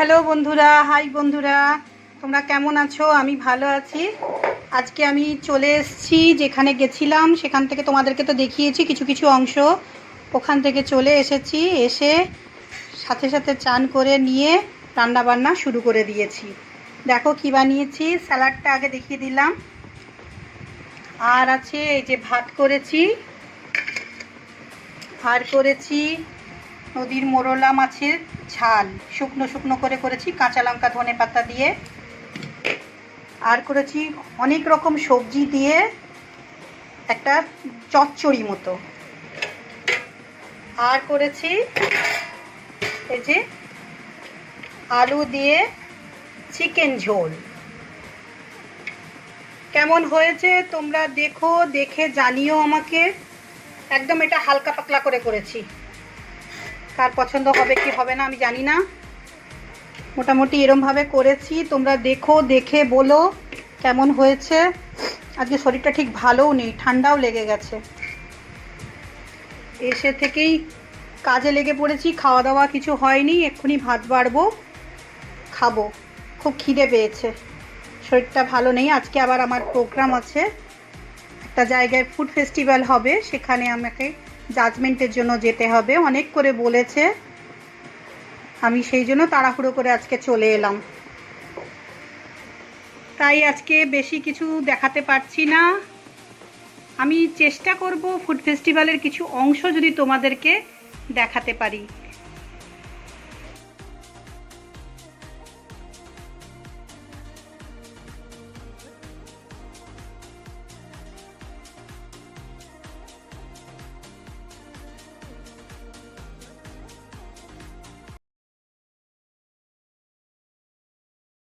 Hello বন্ধুরা, high বন্ধুরা, তোমরা কেমন আছো? আমি ভালো আছি। আজকে আমি চলে এসেছি যেখানে গেছিলাম, সেখান থেকে তোমাদেরকে তো দেখিয়েছি কিছু কিছু অংশ। ওখান থেকে চলে এসেছি, এসে সাথে সাথে চান করে নিয়ে রান্না বান্না শুরু করে দিয়েছি। দেখো কী বানিয়েছি, স্যালাডটা আগে দেখিয়ে দিলাম। আর আছে এই যে ভাত করেছি আর করেছি নদীর মোরলা মাছের ঝাল। শুকনো শুকনো করে করেছি, কাঁচা লঙ্কা, ধনে পাতা দিয়ে। আর করেছি অনেক রকম সবজি দিয়ে একটা চচ্চড়ি মতো। আর করেছি এই যে আলু দিয়ে চিকেন ঝোল। কেমন হয়েছে তোমরা দেখো, দেখে জানিও আমাকে। একদম এটা হালকা পাতলা করে করেছি। কার পছন্দ হবে, কি হবে না, আমি জানি না। মোটামুটি এরমভাবে করেছি। তোমরা দেখো, দেখে বলো কেমন হয়েছে। আজকে শরীরটা ঠিক ভালোও নেই, ঠান্ডাও লেগে গেছে। এসে থেকেই কাজে লেগে পড়েছি খাওয়া দাওয়া কিছু হয়নি, এক্ষুনি ভাত বাড়বো, খাব। খুব খিদে পেয়েছে। শরীরটা ভালো নেই, আজকে আবার আমার প্রোগ্রাম আছে। একটা জায়গায় ফুড ফেস্টিভ্যাল হবে, সেখানে আমাকে জাজমেন্টের জন্য যেতে হবে। অনেক করে বলেছে। আমি সেই জন্য তাড়াহুড়ো করে আজকে চলে এলাম। তাই আজকে বেশি কিছু দেখাতে পারছি না। আমি চেষ্টা করব ফুড ফেস্টিভ্যালের কিছু অংশ যদি তোমাদেরকে দেখাতে পারি।